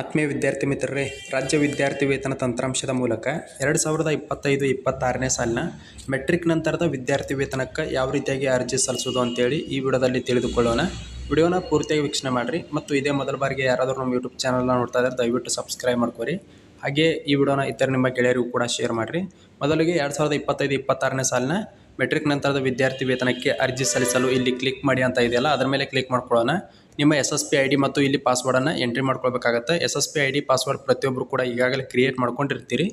ಆತ್ಮೀಯ ವಿದ್ಯಾರ್ಥಿ ಮಿತ್ರರೇ, ರಾಜ್ಯ ವಿದ್ಯಾರ್ಥಿ ವೇತನ ತಂತ್ರಾಂಶದ ಮೂಲಕ ಎರಡು ಸಾವಿರದ ಇಪ್ಪತ್ತೈದು, ಇಪ್ಪತ್ತಾರನೇ ಸಾಲಿನ ಮೆಟ್ರಿಕ್ ನಂತರದ ವಿದ್ಯಾರ್ಥಿ ವೇತನಕ್ಕೆ ಯಾವ ರೀತಿಯಾಗಿ ಅರ್ಜಿ ಸಲ್ಲಿಸೋದು ಅಂತೇಳಿ ಈ ವಿಡಿಯೋದಲ್ಲಿ ತಿಳಿದುಕೊಳ್ಳೋಣ. ವಿಡಿಯೋನ ಪೂರ್ತಿಯಾಗಿ ವೀಕ್ಷಣೆ ಮಾಡಿರಿ ಮತ್ತು ಇದೇ ಮೊದಲ ಬಾರಿಗೆ ಯಾರಾದರೂ ನಮ್ಮ ಯೂಟ್ಯೂಬ್ ಚಾನಲ್ನ ನೋಡ್ತಾ ಇದ್ದಾರೆ ದಯವಿಟ್ಟು ಸಬ್ಸ್ಕ್ರೈಬ್ ಮಾಡ್ಕೊರಿ. ಹಾಗೆ ಈ ವಿಡಿಯೋನ ಇತರ ನಿಮ್ಮ ಗೆಳೆಯರಿಗೂ ಕೂಡ ಶೇರ್ ಮಾಡಿರಿ. ಮೊದಲಿಗೆ ಎರಡು ಸಾವಿರದ ಇಪ್ಪತ್ತೈದು, ಇಪ್ಪತ್ತಾರನೇ ಸಾಲಿನ ಮೆಟ್ರಿಕ್ ನಂತರದ ವಿದ್ಯಾರ್ಥಿ ವೇತನಕ್ಕೆ ಅರ್ಜಿ ಸಲ್ಲಿಸಲು ಇಲ್ಲಿ ಕ್ಲಿಕ್ ಮಾಡಿ ಅಂತ ಇದೆಯಲ್ಲ, ಅದರ ಮೇಲೆ ಕ್ಲಿಕ್ ಮಾಡ್ಕೊಳ್ಳೋಣ. ನಿಮ್ಮ S S P I D ಮತ್ತು ಇಲ್ಲಿ ಪಾಸ್ವರ್ಡನ್ನು entry ಮಾಡ್ಕೊಳ್ಬೇಕಾಗತ್ತೆ. S S P I D password ಪ್ರತಿಯೊಬ್ಬರು ಕೂಡ ಈಗಾಗಲೇ ಕ್ರಿಯೇಟ್ ಮಾಡ್ಕೊಂಡಿರ್ತೀರಿ.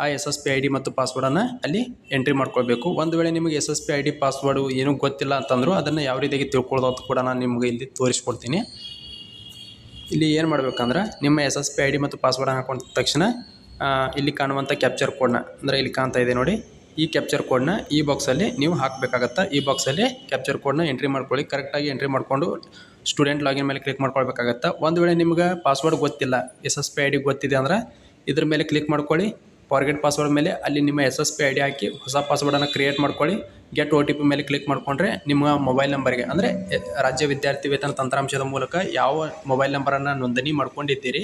ಆ S S P I D ಮತ್ತು ಪಾಸ್ವರ್ಡನ್ನು ಅಲ್ಲಿ ಎಂಟ್ರಿ ಮಾಡ್ಕೊಳ್ಬೇಕು. ಒಂದು ವೇಳೆ ನಿಮಗೆ S S P I D password ಏನೂ ಗೊತ್ತಿಲ್ಲ ಅಂತಂದರೂ ಅದನ್ನು ಯಾವ ರೀತಿಯಾಗಿ ತಿಳ್ಕೊಳ್ಳೋದು ಅಂತ ಕೂಡ ನಾನು ನಿಮಗೆ ಇಲ್ಲಿ ತೋರಿಸ್ಕೊಡ್ತೀನಿ. ಇಲ್ಲಿ ಏನು ಮಾಡಬೇಕಂದ್ರೆ ನಿಮ್ಮ S S P I D ಮತ್ತು ಪಾಸ್ವರ್ಡ್ ಹಾಕೊಂಡ ತಕ್ಷಣ ಇಲ್ಲಿ ಕಾಣುವಂಥ ಕ್ಯಾಪ್ಚರ್ ಕೋಡ್ನ ಅಂದರೆ ಇಲ್ಲಿ ಕಾಣ್ತಾ ಇದೆ ನೋಡಿ, ಈ ಕ್ಯಾಪ್ಚರ್ ಕೋಡ್ನ ಈ ಬಾಕ್ಸಲ್ಲಿ ನೀವು ಹಾಕಬೇಕಾಗತ್ತೆ, ಈ ಬಾಕ್ಸಲ್ಲಿ ಕ್ಯಾಪ್ಚರ್ ಕೋಡ್ನ ಎಂಟ್ರಿ ಮಾಡ್ಕೊಳ್ಳಿ. ಕರೆಕ್ಟಾಗಿ ಎಂಟ್ರಿ ಮಾಡಿಕೊಂಡು ಸ್ಟೂಡೆಂಟ್ ಲಾಗಿನ್ ಮೇಲೆ ಕ್ಲಿಕ್ ಮಾಡ್ಕೊಳ್ಬೇಕಾಗತ್ತೆ? ಒಂದು ವೇಳೆ ನಿಮ್ಗೆ ಪಾಸ್ವರ್ಡ್ ಗೊತ್ತಿಲ್ಲ S S P I D ಗೊತ್ತಿದೆ ಅಂದ್ರೆ ಇದ್ರ ಮೇಲೆ ಕ್ಲಿಕ್ ಮಾಡ್ಕೊಳ್ಳಿ. ಫಾರ್ಗೆಟ್ ಪಾಸ್ವರ್ಡ್ ಮೇಲೆ ಅಲ್ಲಿ ನಿಮ್ಮ S S P I D ಹಾಕಿ ಹೊಸ ಪಾಸ್ವರ್ಡನ್ನು ಕ್ರಿಯೇಟ್ ಮಾಡ್ಕೊಳ್ಳಿ. ಗೆಟ್ ಓ ಟಿ ಪಿ ಮೇಲೆ ಕ್ಲಿಕ್ ಮಾಡಿಕೊಂಡ್ರೆ ನಿಮ್ಮ ಮೊಬೈಲ್ ನಂಬರ್ಗೆ ಅಂದರೆ ರಾಜ್ಯ ವಿದ್ಯಾರ್ಥಿ ವೇತನ ತಂತ್ರಾಂಶದ ಮೂಲಕ ಯಾವ ಮೊಬೈಲ್ ನಂಬರನ್ನು ನೋಂದಣಿ ಮಾಡ್ಕೊಂಡಿದ್ದೀರಿ,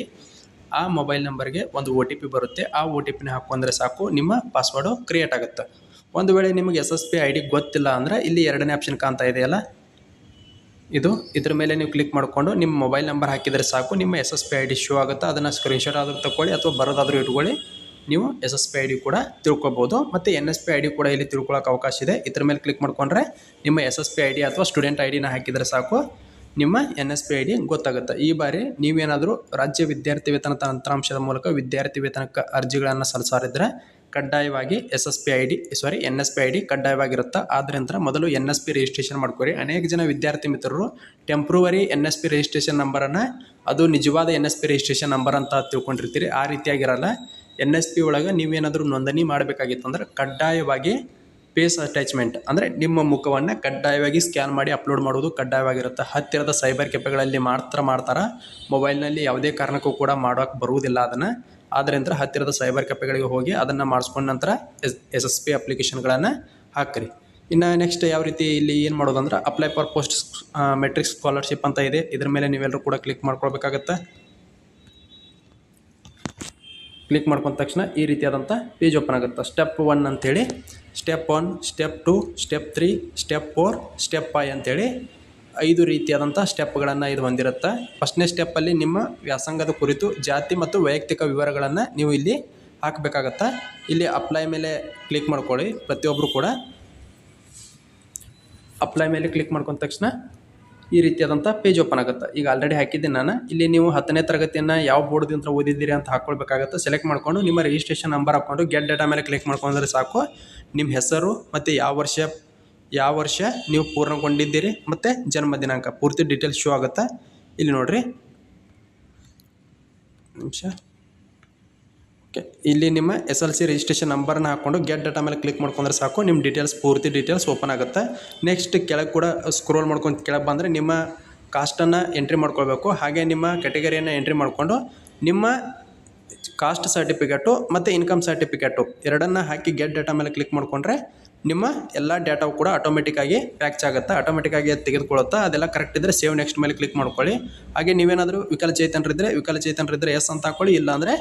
ಆ ಮೊಬೈಲ್ ನಂಬರ್ಗೆ ಒಂದು ಓ ಟಿ ಪಿ ಬರುತ್ತೆ. ಆ ಓ ಟಿ ಪಿನ ಹಾಕೊಂಡ್ರೆ ಸಾಕು, ನಿಮ್ಮ ಪಾಸ್ವರ್ಡು ಕ್ರಿಯೇಟ್ ಆಗುತ್ತೆ. ಒಂದು ವೇಳೆ ನಿಮಗೆ S S P I D ಗೊತ್ತಿಲ್ಲ ಅಂದರೆ ಇಲ್ಲಿ ಎರಡನೇ ಆಪ್ಷನ್ ಕಾಣ್ತಾ ಇದೆಯಲ್ಲ ಇದು ಇದ್ರ ಮೇಲೆ ನೀವು ಕ್ಲಿಕ್ ಮಾಡಿಕೊಂಡು ನಿಮ್ಮ ಮೊಬೈಲ್ ನಂಬರ್ ಹಾಕಿದರೆ ಸಾಕು, ನಿಮ್ಮ S S P I D show ಆಗುತ್ತೆ, ಅದನ್ನು ಸ್ಕ್ರೀನ್ಶಾಟ್ ಆದರೂ ತಗೊಳ್ಳಿ ಅಥವಾ ಬರೋದಾದರೂ ಇಟ್ಕೊಳ್ಳಿ, ನೀವು S S P I D ಕೂಡ ತಿಳ್ಕೊಬೋದು. ಮತ್ತು N S P I D ಕೂಡ ಇಲ್ಲಿ ತಿಳ್ಕೊಳ್ಳೋಕೆ ಅವಕಾಶ ಇದೆ. ಇದ್ರ ಮೇಲೆ ಕ್ಲಿಕ್ ಮಾಡ್ಕೊಂಡ್ರೆ ನಿಮ್ಮ S S P I D ಅಥವಾ ಸ್ಟೂಡೆಂಟ್ ಐ ಡಿನ ಹಾಕಿದರೆ ಸಾಕು, ನಿಮ್ಮ N S P I D ಗೊತ್ತಾಗುತ್ತೆ. ಈ ಬಾರಿ ನೀವೇನಾದರೂ ರಾಜ್ಯ ವಿದ್ಯಾರ್ಥಿ ವೇತನ ತಂತ್ರಾಂಶದ ಮೂಲಕ ವಿದ್ಯಾರ್ಥಿ ವೇತನಕ್ಕೆ ಅರ್ಜಿಗಳನ್ನು ಸಲ್ಲಿಸಾರಿದ್ರೆ ಕಡ್ಡಾಯವಾಗಿ S S P I D sorry N S P I D ಕಡ್ಡಾಯವಾಗಿರುತ್ತೆ? ಆದ್ರಿಂದ ಮೊದಲು ಎನ್ ಎಸ್ ಪಿ ರಿಜಿಸ್ಟ್ರೇಷನ್ ಮಾಡ್ಕೊರಿ. ಅನೇಕ ಜನ ವಿದ್ಯಾರ್ಥಿ ಮಿತ್ರರು temporary N S P registration ನಂಬರನ್ನು ಅದು ನಿಜವಾದ N S P registration number ಅಂತ ತಿಳ್ಕೊಂಡಿರ್ತೀರಿ. ಆ ರೀತಿಯಾಗಿರಲ್ಲ. ಎನ್ ಎಸ್ ಪಿ ಒಳಗೆ ನೀವೇನಾದರೂ ನೋಂದಣಿ ಮಾಡಬೇಕಾಗಿತ್ತು ಅಂದ್ರೆ ಕಡ್ಡಾಯವಾಗಿ ಪೇಸ್ ಅಟ್ಯಾಚ್ಮೆಂಟ್ ಅಂದರೆ ನಿಮ್ಮ ಮುಖವನ್ನು ಕಡ್ಡಾಯವಾಗಿ ಸ್ಕ್ಯಾನ್ ಮಾಡಿ ಅಪ್ಲೋಡ್ ಮಾಡೋದು ಕಡ್ಡಾಯವಾಗಿರುತ್ತೆ. ಹತ್ತಿರದ ಸೈಬರ್ ಕೆಫೆಗಳಲ್ಲಿ ಮಾತ್ರ ಮಾಡ್ತಾರೆ? ಮೊಬೈಲ್ನಲ್ಲಿ ಯಾವುದೇ ಕಾರಣಕ್ಕೂ ಕೂಡ ಮಾಡೋಕ್ಕೆ ಬರುವುದಿಲ್ಲ ಅದನ್ನು. ಆದ್ದರಿಂದ ಹತ್ತಿರದ ಸೈಬರ್ ಕೆಫೆಗಳಿಗೆ ಹೋಗಿ ಅದನ್ನು ಮಾಡಿಸ್ಕೊಂಡ ನಂತರ ಎಸ್ ಎಸ್ ಎಸ್ ಪಿ ಅಪ್ಲಿಕೇಶನ್ಗಳನ್ನು ಹಾಕ್ರಿ. ಇನ್ನು ನೆಕ್ಸ್ಟ್ ಯಾವ ರೀತಿ ಇಲ್ಲಿ ಏನು ಮಾಡೋದಂದ್ರೆ apply for post matric scholarship ಅಂತ ಇದೆ. ಇದ್ರ ಮೇಲೆ ನೀವೆಲ್ಲರೂ ಕೂಡ ಕ್ಲಿಕ್ ಮಾಡ್ಕೊಳ್ಬೇಕಾಗತ್ತೆ? ಕ್ಲಿಕ್ ಮಾಡ್ಕೊಂಡ ತಕ್ಷಣ ಈ ರೀತಿಯಾದಂಥ ಪೇಜ್ ಓಪನ್ ಆಗುತ್ತೆ. ಸ್ಟೆಪ್ ಒನ್ ಅಂಥೇಳಿ step one step two step three step four step five ಅಂಥೇಳಿ ಐದು ರೀತಿಯಾದಂಥ ಸ್ಟೆಪ್ಗಳನ್ನು ಇದು ಹೊಂದಿರುತ್ತೆ. ಫಸ್ಟ್ನೇ ಸ್ಟೆಪ್ಪಲ್ಲಿ ನಿಮ್ಮ ವ್ಯಾಸಂಗದ ಕುರಿತು ಜಾತಿ ಮತ್ತು ವೈಯಕ್ತಿಕ ವಿವರಗಳನ್ನು ನೀವು ಇಲ್ಲಿ ಹಾಕಬೇಕಾಗತ್ತೆ. ಇಲ್ಲಿ ಅಪ್ಲೈ ಮೇಲೆ ಕ್ಲಿಕ್ ಮಾಡ್ಕೊಳ್ಳಿ. ಪ್ರತಿಯೊಬ್ಬರು ಕೂಡ ಅಪ್ಲೈ ಮೇಲೆ ಕ್ಲಿಕ್ ಮಾಡ್ಕೊಂಡ ತಕ್ಷಣ ಈ ರೀತಿಯಾದಂಥ ಪೇಜ್ ಓಪನ್ ಆಗುತ್ತೆ. ಈಗ ಆಲ್ರೆಡಿ ಹಾಕಿದ್ದೀನಿ ನಾನು. ಇಲ್ಲಿ ನೀವು ಹತ್ತನೇ ತರಗತಿಯನ್ನು ಯಾವ ಬೋರ್ಡ್ದಿಂದ ಓದಿದ್ದೀರಿ ಅಂತ ಹಾಕ್ಕೊಳ್ಬೇಕಾಗತ್ತೆ ಸೆಲೆಕ್ಟ್ ಮಾಡಿಕೊಂಡು ನಿಮ್ಮ ರಿಜಿಸ್ಟ್ರೇಷನ್ ನಂಬರ್ ಹಾಕ್ಕೊಂಡು ಗೆಟ್ ಡೇಟಾ ಮೇಲೆ ಕ್ಲಿಕ್ ಮಾಡ್ಕೊಂಡ್ರೆ ಸಾಕು. ನಿಮ್ಮ ಹೆಸರು ಮತ್ತು ಯಾವ ವರ್ಷ ಯಾವ ವರ್ಷ ನೀವು ಪೂರ್ಣಗೊಂಡಿದ್ದೀರಿ ಮತ್ತು ಜನ್ಮ ದಿನಾಂಕ ಪೂರ್ತಿ ಡೀಟೇಲ್ಸ್ ಶೋ ಆಗುತ್ತೆ. ಇಲ್ಲಿ ನೋಡಿರಿ. ನಿಮಿಷ. ಇಲ್ಲಿ ನಿಮ್ಮ ಎಸ್ ಎಲ್ ಸಿ ರಿಜಿಸ್ಟ್ರೇಷನ್ ನಂಬರ್ನ ಹಾಕ್ಕೊಂಡು ಗೆಟ್ ಡಾಟಾ ಮೇಲೆ ಕ್ಲಿಕ್ ಮಾಡ್ಕೊಂಡ್ರೆ ಸಾಕು. ನಿಮ್ಮ ಡೀಟೇಲ್ಸ್ ಪೂರ್ತಿ ಡೀಟೇಲ್ಸ್ ಓಪನ್ ಆಗುತ್ತೆ. ನೆಕ್ಸ್ಟ್ ಕೆಳಗೆ ಕೂಡ ಸ್ಕ್ರೋಲ್ ಮಾಡ್ಕೊಂಡು ಕೆಳಗೆ ಬಂದರೆ ನಿಮ್ಮ ಕಾಸ್ಟನ್ನು ಎಂಟ್ರಿ ಮಾಡ್ಕೊಳ್ಬೇಕು. ಹಾಗೆ ನಿಮ್ಮ ಕೆಟಗರಿಯನ್ನು ಎಂಟ್ರಿ ಮಾಡಿಕೊಂಡು ನಿಮ್ಮ ಕಾಸ್ಟ್ ಸರ್ಟಿಫಿಕೇಟು ಮತ್ತು ಇನ್ಕಮ್ ಸರ್ಟಿಫಿಕೇಟು ಎರಡನ್ನು ಹಾಕಿ ಗೆಟ್ ಡೇಟಾ ಮೇಲೆ ಕ್ಲಿಕ್ ಮಾಡಿಕೊಂಡ್ರೆ ನಿಮ್ಮ ಎಲ್ಲ ಡೇಟಾವು ಕೂಡ ಆಟೋಮೆಟಿಕ್ಕಾಗಿ ಪ್ಯಾಕ್ಚ್ ಆಗುತ್ತೆ. ಆಟೋಮೆಟಿಕ್ಕಾಗಿ ಅದು ತೆಗೆದುಕೊಳ್ಳುತ್ತಾ ಅದೆಲ್ಲ ಕರೆಕ್ಟ್ ಇದ್ದರೆ ಸೇವ್ ನೆಕ್ಸ್ಟ್ ಮೇಲೆ ಕ್ಲಿಕ್ ಮಾಡ್ಕೊಳ್ಳಿ. ಹಾಗೆ ನೀವೇನಾದರೂ ವಿಕಲಚೇತನರಿದ್ದರೆ ವಿಕಲಚೇತನರಿದ್ದರೆ ಎಸ್ ಅಂತ ಹಾಕೊಳ್ಳಿ. ಇಲ್ಲಾಂದರೆ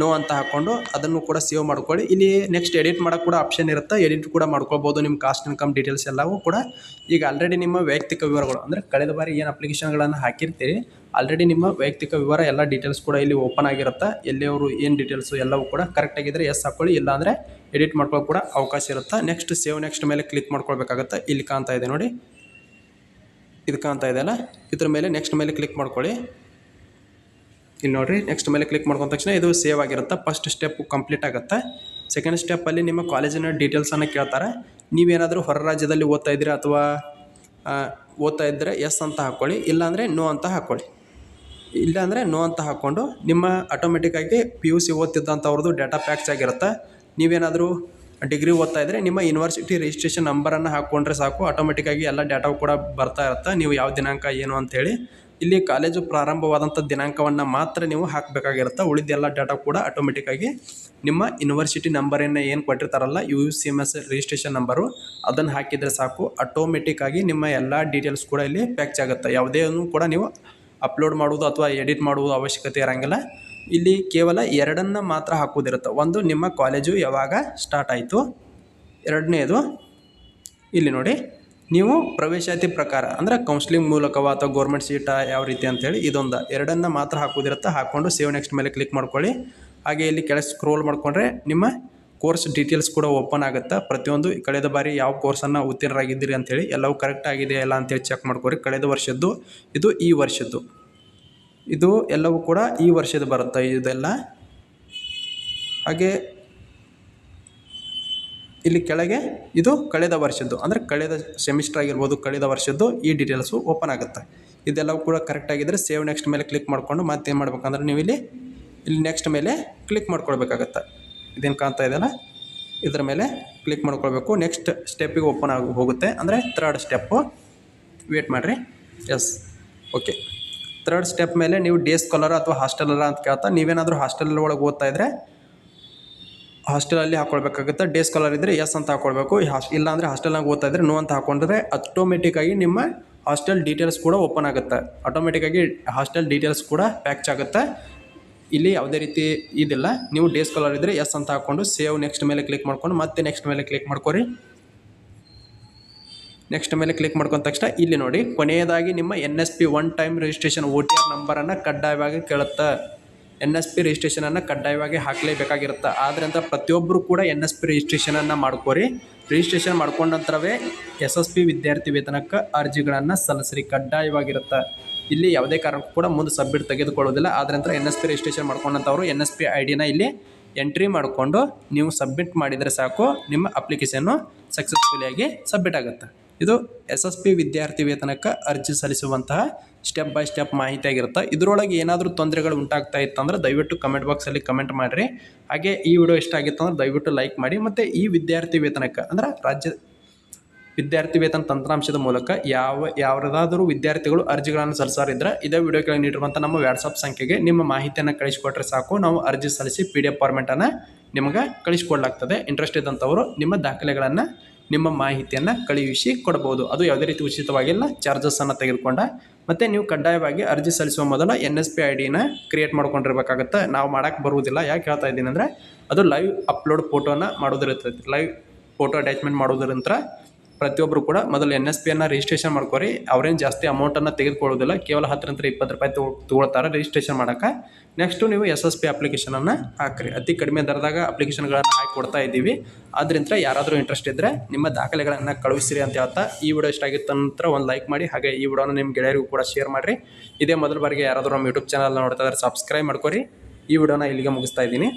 ನೋ ಅಂತ ಹಾಕ್ಕೊಂಡು ಅದನ್ನು ಕೂಡ ಸೇವ್ ಮಾಡ್ಕೊಳ್ಳಿ. ಇಲ್ಲಿ ನೆಕ್ಸ್ಟ್ ಎಡಿಟ್ ಮಾಡೋಕ್ಕೆ ಕೂಡ ಆಪ್ಷನ್ ಇರುತ್ತೆ. ಎಡಿಟ್ ಕೂಡ ಮಾಡ್ಕೊಳ್ಬೋದು. ನಿಮ್ಮ ಕಾಸ್ಟ್ ಇನ್ಕಮ್ ಡೀಟೇಲ್ಸ್ ಎಲ್ಲವೂ ಕೂಡ. ಈಗ ಆಲ್ರೆಡಿ ನಿಮ್ಮ ವೈಯಕ್ತಿಕ ವಿವರಗಳು ಅಂದರೆ ಕಳೆದ ಬಾರಿ ಏನು ಅಪ್ಲಿಕೇಶನ್ಗಳನ್ನು ಹಾಕಿರ್ತೀರಿ ಆಲ್ರೆಡಿ ನಿಮ್ಮ ವೈಯಕ್ತಿಕ ವಿವರ ಎಲ್ಲ ಡೀಟೇಲ್ಸ್ ಕೂಡ ಇಲ್ಲಿ ಓಪನ್ ಆಗಿರುತ್ತೆ. ಎಲ್ಲಿಯವರು ಏನು ಡೀಟೇಲ್ಸು ಎಲ್ಲವೂ ಕೂಡ ಕರೆಕ್ಟ್ ಆಗಿದ್ದರೆ ಎಸ್ ಹಾಕೊಳ್ಳಿ. ಇಲ್ಲಾಂದರೆ ಎಡಿಟ್ ಮಾಡ್ಕೊಳ್ಳೋಕೆ ಕೂಡ ಅವಕಾಶ ಇರುತ್ತೆ. ನೆಕ್ಸ್ಟ್ ಸೇವ್ ನೆಕ್ಸ್ಟ್ ಮೇಲೆ ಕ್ಲಿಕ್ ಮಾಡ್ಕೊಳ್ಬೇಕಾಗತ್ತೆ. ಇಲ್ಲಿ ಕಾಣ್ತಾ ಇದೆ ನೋಡಿ. ಇದು ಕಾಣ್ತಾ ಇದೆಯಲ್ಲ ಇದ್ರ ಮೇಲೆ ನೆಕ್ಸ್ಟ್ ಮೇಲೆ ಕ್ಲಿಕ್ ಮಾಡ್ಕೊಳ್ಳಿ. ಇಲ್ಲಿ ನೋಡಿರಿ ನೆಕ್ಸ್ಟ್ ಮೇಲೆ ಕ್ಲಿಕ್ ಮಾಡ್ಕೊಂಡ ತಕ್ಷಣ ಇದು ಸೇವ್ ಆಗಿರುತ್ತೆ. ಫಸ್ಟ್ ಸ್ಟೆಪ್ ಕಂಪ್ಲೀಟ್ ಆಗುತ್ತೆ. ಸೆಕೆಂಡ್ ಸ್ಟೆಪ್ಪಲ್ಲಿ ನಿಮ್ಮ ಕಾಲೇಜಿನ ಡೀಟೇಲ್ಸನ್ನು ಕೇಳ್ತಾರೆ. ನೀವೇನಾದರೂ ಹೊರ ರಾಜ್ಯದಲ್ಲಿ ಓದ್ತಾ ಇದ್ದೀರಾ ಅಥವಾ ಓದ್ತಾ ಇದ್ದರೆ ಎಸ್ ಅಂತ ಹಾಕ್ಕೊಳ್ಳಿ ಇಲ್ಲಾಂದರೆ ನೋ ಅಂತ ಹಾಕ್ಕೊಳ್ಳಿ ಇಲ್ಲಾಂದರೆ ನೋ ಅಂತ ಹಾಕ್ಕೊಂಡು ನಿಮ್ಮ ಆಟೋಮೆಟಿಕ್ಕಾಗಿ ಪಿ ಯು ಸಿ ಓದ್ತಿದ್ದಂಥವ್ರದ್ದು ಡೇಟಾ ಪ್ಯಾಕ್ಸ್ ಆಗಿರುತ್ತೆ. ನೀವೇನಾದರೂ ಡಿಗ್ರಿ ಓದ್ತಾ ಇದ್ದರೆ ನಿಮ್ಮ ಯೂನಿವರ್ಸಿಟಿ ರಿಜಿಸ್ಟ್ರೇಷನ್ ನಂಬರನ್ನು ಹಾಕ್ಕೊಂಡ್ರೆ ಸಾಕು. ಆಟೋಮೆಟಿಕ್ಕಾಗಿ ಎಲ್ಲ ಡೇಟಾವು ಕೂಡ ಬರ್ತಾ ಇರುತ್ತೆ. ನೀವು ಯಾವ ದಿನಾಂಕ ಏನು ಅಂತೇಳಿ. ಇಲ್ಲಿ ಕಾಲೇಜು ಪ್ರಾರಂಭವಾದಂಥ ದಿನಾಂಕವನ್ನು ಮಾತ್ರ ನೀವು ಹಾಕಬೇಕಾಗಿರುತ್ತೆ. ಉಳಿದ ಎಲ್ಲ ಡೇಟಾ ಕೂಡ ಆಟೋಮೆಟಿಕ್ಕಾಗಿ ನಿಮ್ಮ ಯೂನಿವರ್ಸಿಟಿ ನಂಬರನ್ನು ಏನು ಕೊಟ್ಟಿರ್ತಾರಲ್ಲ U C M S registration number ಅದನ್ನು ಹಾಕಿದರೆ ಸಾಕು. ಆಟೋಮೆಟಿಕ್ಕಾಗಿ ನಿಮ್ಮ ಎಲ್ಲ ಡೀಟೇಲ್ಸ್ ಕೂಡ ಇಲ್ಲಿ ಪ್ಯಾಕ್ಚ್ ಆಗುತ್ತೆ. ಯಾವುದೇ ಕೂಡ ನೀವು ಅಪ್ಲೋಡ್ ಮಾಡುವುದು ಅಥವಾ ಎಡಿಟ್ ಮಾಡುವುದು ಅವಶ್ಯಕತೆ ಇರೋಂಗಿಲ್ಲ. ಇಲ್ಲಿ ಕೇವಲ ಎರಡನ್ನು ಮಾತ್ರ ಹಾಕೋದಿರುತ್ತೆ ಒಂದು ನಿಮ್ಮ ಕಾಲೇಜು ಯಾವಾಗ ಸ್ಟಾರ್ಟ್ ಆಯಿತು. ಎರಡನೇದು ಇಲ್ಲಿ ನೋಡಿ. ನೀವು ಪ್ರವೇಶಾತಿ ಪ್ರಕಾರ, ಅಂದರೆ ಕೌನ್ಸಿಲಿಂಗ್ ಮೂಲಕವ ಅಥವಾ ಗೌರ್ಮೆಂಟ್ ಸೀಟ ಯಾವ ರೀತಿ ಅಂತೇಳಿ ಇದೊಂದು, ಎರಡನ್ನು ಮಾತ್ರ ಹಾಕೋದಿರುತ್ತೆ, ಹಾಕ್ಕೊಂಡು ಸೇವ್ ನೆಕ್ಸ್ಟ್ ಮೇಲೆ ಕ್ಲಿಕ್ ಮಾಡ್ಕೊಳ್ಳಿ. ಹಾಗೆ ಇಲ್ಲಿ ಕೆಳಗೆ ಸ್ಕ್ರೋಲ್ ಮಾಡಿಕೊಂಡ್ರೆ ನಿಮ್ಮ ಕೋರ್ಸ್ ಡೀಟೇಲ್ಸ್ ಕೂಡ ಓಪನ್ ಆಗುತ್ತೆ, ಪ್ರತಿಯೊಂದು ಕಳೆದ ಬಾರಿ ಯಾವ ಕೋರ್ಸನ್ನು ಉತ್ತೀರ್ಣರಾಗಿದ್ದೀರಿ ಅಂತೇಳಿ ಎಲ್ಲವೂ ಕರೆಕ್ಟ್ ಆಗಿದೆಯಾ ಇಲ್ಲ ಅಂತೇಳಿ ಚೆಕ್ ಮಾಡ್ಕೊಳ್ರಿ ಕಳೆದ ವರ್ಷದ್ದು, ಇದು ಈ ವರ್ಷದ್ದು. ಇದು ಎಲ್ಲವೂ ಕೂಡ ಈ ವರ್ಷದ ಬರುತ್ತೆ ಇದೆಲ್ಲ? ಹಾಗೆ ಇಲ್ಲಿ ಕೆಳಗೆ ಇದು ಕಳೆದ ವರ್ಷದ್ದು, ಅಂದರೆ ಕಳೆದ ಸೆಮಿಸ್ಟರ್ ಆಗಿರ್ಬೋದು, ಕಳೆದ ವರ್ಷದ್ದು ಈ ಡೀಟೇಲ್ಸು ಓಪನ್ ಆಗುತ್ತೆ. ಇದೆಲ್ಲವೂ ಕೂಡ ಕರೆಕ್ಟ್ ಆಗಿದ್ದರೆ ಸೇವ್ ನೆಕ್ಸ್ಟ್ ಮೇಲೆ ಕ್ಲಿಕ್ ಮಾಡಿಕೊಂಡು ಮತ್ತೇನು ಮಾಡಬೇಕಂದ್ರೆ ನೀವು ಇಲ್ಲಿ ಇಲ್ಲಿ ನೆಕ್ಸ್ಟ್ ಮೇಲೆ ಕ್ಲಿಕ್ ಮಾಡ್ಕೊಳ್ಬೇಕಾಗತ್ತೆ. ಇದೇನು ಕಾಣ್ತಾ ಇದೆಯಲ್ಲ? ಇದರ ಮೇಲೆ ಕ್ಲಿಕ್ ಮಾಡ್ಕೊಳ್ಬೇಕು. ನೆಕ್ಸ್ಟ್ ಸ್ಟೆಪ್ಪಿಗೆ ಓಪನ್ ಆಗಿ ಹೋಗುತ್ತೆ. ಅಂದರೆ ಥರ್ಡ್ ಸ್ಟೆಪ್ಪು ವೇಟ್ ಮಾಡಿರಿ. ಎಸ್ ಓಕೆ ಥರ್ಡ್ ಸ್ಟೆಪ್ ಮೇಲೆ ನೀವು ಡೇ ಸ್ಕಾಲರ ಅಥವಾ ಹಾಸ್ಟೆಲರ ಅಂತ ಕೇಳ್ತಾ, ನೀವೇನಾದರೂ ಹಾಸ್ಟೆಲ್ ಒಳಗೆ ಓದ್ತಾ ಇದ್ದರೆ ಹಾಸ್ಟೆಲಲ್ಲಿ ಹಾಕೊಳ್ಬೇಕಾಗುತ್ತೆ. ಡೇ ಸ್ಕಾಲರ್ ಇದ್ದರೆ ಎಸ್ ಅಂತ ಹಾಕ್ಕೊಳ್ಬೇಕು ಹಾಸ್ಟ್ ಇಲ್ಲ ಅಂದರೆ ಹಾಸ್ಟೆಲ್ನಾಗ ಓದ್ತಾ ಇದ್ದರೆ ನೋ ಅಂತ ಹಾಕೊಂಡ್ರೆ ಆಟೋಮೆಟಿಕ್ಕಾಗಿ ನಿಮ್ಮ ಹಾಸ್ಟೆಲ್ ಡೀಟೇಲ್ಸ್ ಕೂಡ ಓಪನ್ ಆಗುತ್ತೆ. ಆಟೋಮೆಟಿಕ್ಕಾಗಿ ಹಾಸ್ಟೆಲ್ ಡೀಟೇಲ್ಸ್ ಕೂಡ ಪ್ಯಾಕ್ಚ್ ಆಗುತ್ತೆ. ಇಲ್ಲಿ ಯಾವುದೇ ರೀತಿ ಇದಿಲ್ಲ. ನೀವು ಡೇ ಸ್ಕಾಲರ್ ಇದ್ದರೆ ಎಸ್ ಅಂತ ಹಾಕ್ಕೊಂಡು ಸೇವ್ ನೆಕ್ಸ್ಟ್ ಮೇಲೆ ಕ್ಲಿಕ್ ಮಾಡ್ಕೊಂಡು ಮತ್ತೆ ನೆಕ್ಸ್ಟ್ ಮೇಲೆ ಕ್ಲಿಕ್ ಮಾಡ್ಕೊರಿ. ನೆಕ್ಸ್ಟ್ ಮೇಲೆ ಕ್ಲಿಕ್ ಮಾಡ್ಕೊಂಡ ತಕ್ಷಣ ಇಲ್ಲಿ ನೋಡಿ, ಕೊನೆಯದಾಗಿ ನಿಮ್ಮ N S P one time registration O T R ನಂಬರನ್ನು ಕಡ್ಡಾಯವಾಗಿ ಕೇಳುತ್ತೆ. ಎನ್ ಎಸ್ ಪಿ ರಿಜಿಸ್ಟ್ರೇಷನನ್ನು ಕಡ್ಡಾಯವಾಗಿ ಹಾಕಲೇಬೇಕಾಗಿರುತ್ತೆ. ಆದ್ದರಿಂದ ಪ್ರತಿಯೊಬ್ಬರು ಕೂಡ ಎನ್ ಎಸ್ ಪಿ ರಿಜಿಸ್ಟ್ರೇಷನನ್ನು ಮಾಡ್ಕೋರಿ. ರಿಜಿಸ್ಟ್ರೇಷನ್ ಮಾಡ್ಕೊಂಡ ನಂತರವೇ ಎಸ್ ಎಸ್ ಪಿ ವಿದ್ಯಾರ್ಥಿ ವೇತನಕ್ಕೆ ಅರ್ಜಿಗಳನ್ನು ಸಲ್ಲಿಸ್ರಿ. ಕಡ್ಡಾಯವಾಗಿರುತ್ತೆ. ಇಲ್ಲಿ ಯಾವುದೇ ಕಾರಣಕ್ಕೂ ಕೂಡ ಮುಂದೆ ಸಬ್ಮಿಟ್ ತೆಗೆದುಕೊಳ್ಳೋದಿಲ್ಲ. ಆದ್ದರಿಂದ ಎನ್ ಎಸ್ ಪಿ ರಿಜಿಸ್ಟ್ರೇಷನ್ ಮಾಡ್ಕೊಂಡಂಥವ್ರು ಎನ್ ಎಸ್ ಪಿ ಐ ಡಿನ ಇಲ್ಲಿ ಎಂಟ್ರಿ ಮಾಡಿಕೊಂಡು ನೀವು ಸಬ್ಮಿಟ್ ಮಾಡಿದರೆ ಸಾಕು. ನಿಮ್ಮ ಅಪ್ಲಿಕೇಶನ್ನು ಸಕ್ಸಸ್ಫುಲಿಯಾಗಿ ಸಬ್ಮಿಟ್ ಆಗುತ್ತೆ. ಇದು ಎಸ್ ಎಸ್ ಪಿ ವಿದ್ಯಾರ್ಥಿ ವೇತನಕ್ಕೆ ಅರ್ಜಿ ಸಲ್ಲಿಸುವಂತಹ ಸ್ಟೆಪ್ ಬೈ ಸ್ಟೆಪ್ ಮಾಹಿತಿ ಆಗಿರುತ್ತೆ. ಇದರೊಳಗೆ ಏನಾದರೂ ತೊಂದರೆಗಳು ಉಂಟಾಗ್ತಾ ಇತ್ತಂದ್ರೆ ದಯವಿಟ್ಟು ಕಮೆಂಟ್ ಬಾಕ್ಸಲ್ಲಿ ಕಮೆಂಟ್ ಮಾಡಿರಿ. ಹಾಗೆ ಈ ವಿಡಿಯೋ ಇಷ್ಟ ಆಗಿತ್ತು ಅಂದ್ರೆ ದಯವಿಟ್ಟು ಲೈಕ್ ಮಾಡಿ ಮತ್ತು ಈ ವಿದ್ಯಾರ್ಥಿ ವೇತನಕ್ಕೆ ಅಂದ್ರೆ ರಾಜ್ಯ ವಿದ್ಯಾರ್ಥಿ ವೇತನ ತಂತ್ರಾಂಶದ ಮೂಲಕ ಯಾವ ಯಾವ್ದಾದರೂ ವಿದ್ಯಾರ್ಥಿಗಳು ಅರ್ಜಿಗಳನ್ನು ಸಲ್ಲಿಸಾರಿದ್ರೆ ಇದೇ ವಿಡಿಯೋ ಕೆಳಗೆ ನೀಡಿರುವಂಥ ನಮ್ಮ ವ್ಯಾಟ್ಸಪ್ ಸಂಖ್ಯೆಗೆ ನಿಮ್ಮ ಮಾಹಿತಿಯನ್ನು ಕಳಿಸಿಕೊಟ್ರೆ ಸಾಕು. ನಾವು ಅರ್ಜಿ ಸಲ್ಲಿಸಿ ಪಿ ಡಿ ಎಫ್ ಫಾರ್ಮೆಟನ್ನು ನಿಮಗೆ ಕಳಿಸಿಕೊಡ್ಲಾಗ್ತದೆ. ಇಂಟ್ರೆಸ್ಟ್ ಇದ್ದಂಥವರು ನಿಮ್ಮ ದಾಖಲೆಗಳನ್ನು, ನಿಮ್ಮ ಮಾಹಿತಿಯನ್ನು ಕಳುಹಿಸಿ ಕೊಡ್ಬೋದು. ಅದು ಯಾವುದೇ ರೀತಿ ಉಚಿತವಾಗಿಲ್ಲ. ಚಾರ್ಜಸ್ಸನ್ನು ತೆಗೆದುಕೊಂಡ ಮತ್ತು ನೀವು ಕಡ್ಡಾಯವಾಗಿ ಅರ್ಜಿ ಸಲ್ಲಿಸುವ ಮೊದಲು ಎನ್ ಎಸ್ ಪಿ ಐ ಡಿನ ಕ್ರಿಯೇಟ್ ಮಾಡ್ಕೊಂಡಿರ್ಬೇಕಾಗತ್ತೆ. ನಾವು ಮಾಡೋಕ್ಕೆ ಬರುವುದಿಲ್ಲ. ಯಾಕೆ ಹೇಳ್ತಾ ಇದ್ದೀನಿ ಅಂದರೆ ಅದು ಲೈವ್ ಅಪ್ಲೋಡ್ ಫೋಟೋನ ಮಾಡೋದಿರ್ತೈತಿ ಲೈವ್ ಫೋಟೋ ಅಟ್ಯಾಚ್ಮೆಂಟ್ ಮಾಡೋದ್ರಂತರ ಪ್ರತಿಯೊಬ್ಬರು ಕೂಡ ಮೊದಲು ಎನ್ ಎಸ್ ಪಿಯನ್ನು ರಿಜಿಸ್ಟ್ರೇಷನ್ ಮಾಡ್ಕೊರಿ. ಅವ್ರೇನು ಜಾಸ್ತಿ ಅಮೌಂಟನ್ನು ತೆಗೆದುಕೊಳ್ಳೋದಿಲ್ಲ. ಕೇವಲ ಹತ್ತರಿಂದ ಇಪ್ಪತ್ತು ರೂಪಾಯಿ ತಗೊಳ್ತಾರೆ ರಿಜಿಸ್ಟ್ರೇಷನ್ ಮಾಡೋಕೆ. ನೆಕ್ಸ್ಟು ನೀವು ಎಸ್ ಎಸ್ ಪಿ ಅಪ್ಲಿಕೇಶನನ್ನು ಹಾಕ್ರಿ. ಅತಿ ಕಡಿಮೆ ದರದಾಗ ಅಪ್ಲಿಕೇಶನ್ಗಳನ್ನು ಹಾಕಿ ಕೊಡ್ತಾ ಇದ್ದೀವಿ. ಆದ್ದರಿಂದ ಯಾರಾದರೂ ಇಂಟ್ರೆಸ್ಟ್ ಇದ್ದರೆ ನಿಮ್ಮ ದಾಖಲೆಗಳನ್ನು ಕಳುಹಿಸಿರಿ ಅಂತ ಹೇಳ್ತಾ ಈ ವಿಡಿಯೋ ಇಷ್ಟ ಆಗಿತ್ತು ನಂತರ ಒಂದು ಲೈಕ್ ಮಾಡಿ. ಹಾಗೆ ಈ ವಿಡಿಯೋನ ನಿಮ್ಮ ಗೆಳೆಯರಿಗೂ ಕೂಡ ಶೇರ್ ಮಾಡಿರಿ. ಇದೇ ಮೊದಲ ಬಾರಿಗೆ ಯಾರಾದರೂ ನಮ್ಮ ಯೂಟ್ಯೂಬ್ ಚಾನಲ್ ನೋಡ್ತಾ ಇದ್ದಾರೆ ಸಬ್ಸ್ಕ್ರೈಬ್ ಮಾಡ್ಕೊರಿ. ಈ ವಿಡಿಯೋನ ಇಲ್ಲಿಗೆ ಮುಗಿಸ್ತಾ ಇದ್ದೀನಿ.